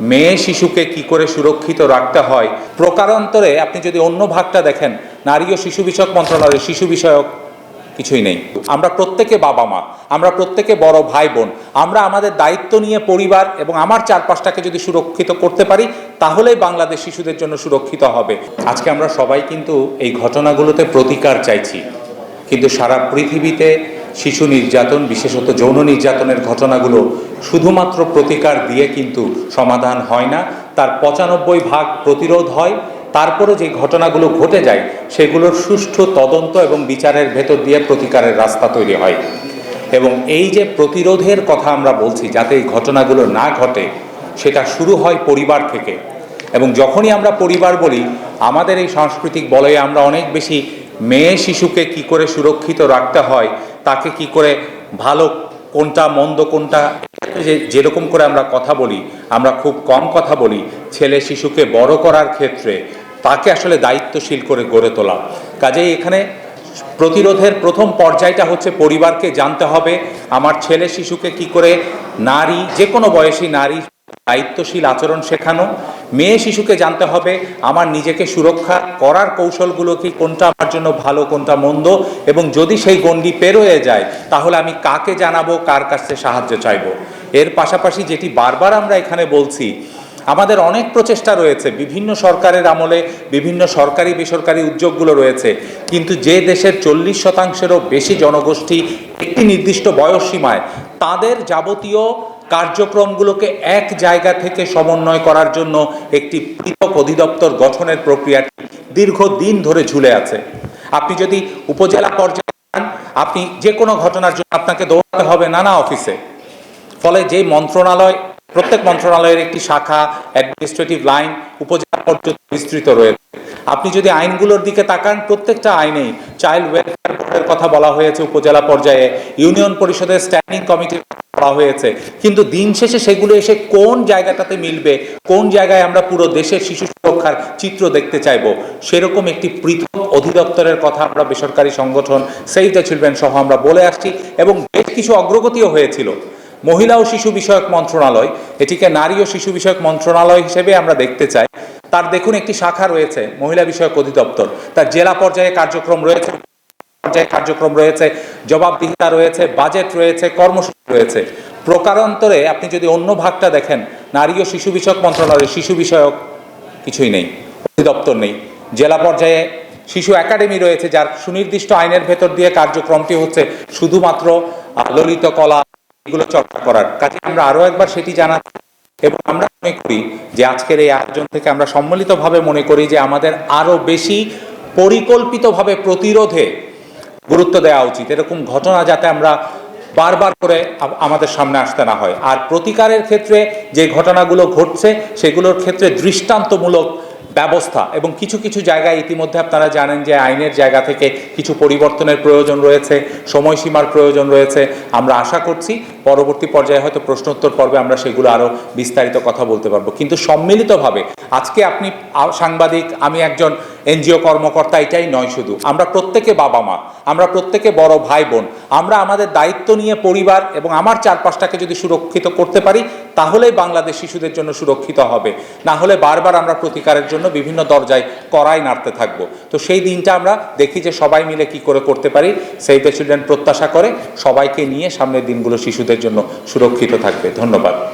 মেয়ে শিশুকে কি করে সুরক্ষিত রাখতে হয়? প্রকারান্তরে আপনি যদি অন্য ভাগটা দেখেন, নারী ও শিশু বিষয়ক মন্ত্রণালয় শিশু বিষয়ক কিছুই নেই। আমরা প্রত্যেকে বাবা মা, আমরা প্রত্যেকে বড় ভাই বোন, আমরা আমাদের দায়িত্ব নিয়ে পরিবার এবং আমার চারপাশটাকে যদি সুরক্ষিত করতে পারি, তাহলেই বাংলাদেশ শিশুদের জন্য সুরক্ষিত হবে। আজকে আমরা সবাই কিন্তু এই ঘটনাগুলোতে প্রতিকার চাইছি। কিন্তু সারা পৃথিবীতে শিশু নির্যাতন, বিশেষত যৌন নির্যাতনের ঘটনাগুলো শুধুমাত্র প্রতিকার দিয়ে কিন্তু সমাধান হয় না, তার পঁচানব্বই ভাগ প্রতিরোধ হয়। তারপরে যে ঘটনাগুলো ঘটে যায়, সেগুলোর সুষ্ঠু তদন্ত এবং বিচারের ভেতর দিয়ে প্রতিকারের রাস্তা তৈরি হয়। এবং এই যে প্রতিরোধের কথা আমরা বলছি, যাতে এই ঘটনাগুলো না ঘটে, সেটা শুরু হয় পরিবার থেকে। এবং যখনই আমরা পরিবার বলি, আমাদের এই সাংস্কৃতিক বলয়ে আমরা অনেক বেশি মেয়ে শিশুকে কি করে সুরক্ষিত রাখতে হয় তাকে কি করে ভালো কোনটা মন্দ, কোনটা যে, যেরকম করে আমরা কথা বলি, আমরা খুব কম কথা বলি, ছেলে শিশুকে বড় করার ক্ষেত্রে তাকে আসলে দায়িত্বশীল করে গড়ে তোলা। কাজেই এখানে প্রতিরোধের প্রথম পর্যায়টা হচ্ছে পরিবারকে জানতে হবে, আমার ছেলে শিশুকে কি করে নারী যে কোনো বয়সী নারী দায়িত্বশীল আচরণ শেখানো। মেয়ে শিশুকে জানতে হবে, আমার নিজেকে সুরক্ষা করার কৌশলগুলো কি, কোনটা আমার জন্য ভালো, কোনটা মন্দ? এবং যদি সেই গণ্ডি পেরোয়ে যায়, তাহলে আমি কাকে জানাব, কার কাছে সাহায্য চাইব? এর পাশাপাশি যেটি বারবার আমরা এখানে বলছি, আমাদের অনেক প্রচেষ্টা রয়েছে, বিভিন্ন সরকারের আমলে বিভিন্ন সরকারি, বেসরকারি উদ্যোগগুলো রয়েছে। কিন্তু যে দেশের চল্লিশ শতাংশেরও বেশি জনগোষ্ঠী একটি নির্দিষ্ট বয়স সীমায় তাদের যাবতীয় কার্যক্রমগুলোকে এক জায়গা থেকে সমন্বয় করার জন্য একটি পৃথক অধিদপ্তর গঠনের প্রক্রিয়াটি দীর্ঘদিন ধরে ঝুলে আছে। আপনি যদি উপজেলা পর্যায়ে যান, আপনি যে কোনো ঘটনার জন্য আপনাকে দৌড়াতে হবে নানা অফিসে। ফলে যে মন্ত্রণালয় প্রত্যেক মন্ত্রণালয়ের একটি শাখা অ্যাডমিনিস্ট্রেটিভ লাইন উপজেলা পর্যন্ত বিস্তৃত রয়েছে। আপনি যদি আইনগুলোর দিকে তাকান প্রত্যেকটা আইনেই চাইল্ড ওয়েলফেয়ার বোর্ডের কথা বলা হয়েছে উপজেলা পর্যায়ে। ইউনিয়ন পরিষদের স্ট্যান্ডিং কমিটির বলা হয়েছে। কিন্তু দিন শেষে সেগুলো এসে কোন জায়গাটাতে মিলবে, কোন জায়গায় আমরা পুরো দেশের শিশু সুরক্ষার চিত্র দেখতে চাইব, সেরকম একটি পৃথক অধিদপ্তরের কথা আমরা বেসরকারি সংগঠন সেভ দ্য চিলড্রেন সহ আমরা বলে আসছি এবং বেশ কিছু অগ্রগতিও হয়েছিল। মহিলা ও শিশু বিষয়ক মন্ত্রণালয়, এটিকে নারী ও শিশু বিষয়ক মন্ত্রণালয় হিসেবে আমরা দেখতে চাই। তার দেখুন একটি শাখা রয়েছে, মহিলা বিষয়ক অধিদপ্তর। তার জেলা পর্যায়ে কার্যক্রম রয়েছে পর্যায়ে কার্যক্রম রয়েছে, জবাবদিহিতা রয়েছে বাজেট রয়েছে, কর্মসূচি রয়েছে, প্রকারান্তরে আপনি যদি অন্য ভাগটা দেখেন, নারী ও শিশু বিষয়ক মন্ত্রণালয়, শিশু বিষয়ক কিছুই নেই, অধিদপ্তর নেই, জেলা পর্যায়ে শিশু একাডেমি রয়েছে, যার সুনির্দিষ্ট আইনের ভেতর দিয়ে কার্যক্রমটি হচ্ছে শুধুমাত্র ললিত কলা, এগুলো চর্চা করার। কাজে আমরা আরও একবার সেটি জানা এবং আমরা মনে করি যে আজকের এই আয়োজন থেকে আমরা সম্মিলিতভাবে মনে করি যে আমাদের আরও বেশি পরিকল্পিতভাবে প্রতিরোধে গুরুত্ব দেওয়া উচিত। এরকম ঘটনা যাতে আমরা বারবার করে আমাদের সামনে আসতে না হয়। আর প্রতিকারের ক্ষেত্রে যে ঘটনাগুলো ঘটছে, সেগুলোর ক্ষেত্রে দৃষ্টান্তমূলক ব্যবস্থা এবং কিছু কিছু জায়গায় ইতিমধ্যে আপনারা জানেন যে আইনের জায়গা থেকে কিছু পরিবর্তনের প্রয়োজন রয়েছে, সময়সীমার প্রয়োজন রয়েছে। আমরা আশা করছি পরবর্তী পর্যায়ে হয়তো প্রশ্নোত্তর পর্বে আমরা সেগুলো আরও বিস্তারিত কথা বলতে পারব। কিন্তু সম্মিলিতভাবে আজকে আপনি সাংবাদিক, আমি একজন এনজিও কর্মকর্তা, এটাই নয় শুধু। আমরা প্রত্যেকে বাবা মা আমরা প্রত্যেকে বড় ভাই বোন আমরা আমাদের দায়িত্ব নিয়ে পরিবার এবং আমার চারপাশটাকে যদি সুরক্ষিত করতে পারি, তাহলেই বাংলাদেশ শিশুদের জন্য সুরক্ষিত হবে। না হলে বারবার আমরা প্রতিকারের জন্য বিভিন্ন দরজায় কড়াই নাড়তে থাকব। তো সেই দিনটা আমরা দেখি যে সবাই মিলে কি করে করতে পারি, সেই দ্য চিলড্রেন প্রত্যাশা করে সবাইকে নিয়ে সামনের দিনগুলো শিশুদের জন্য সুরক্ষিত থাকবে। ধন্যবাদ।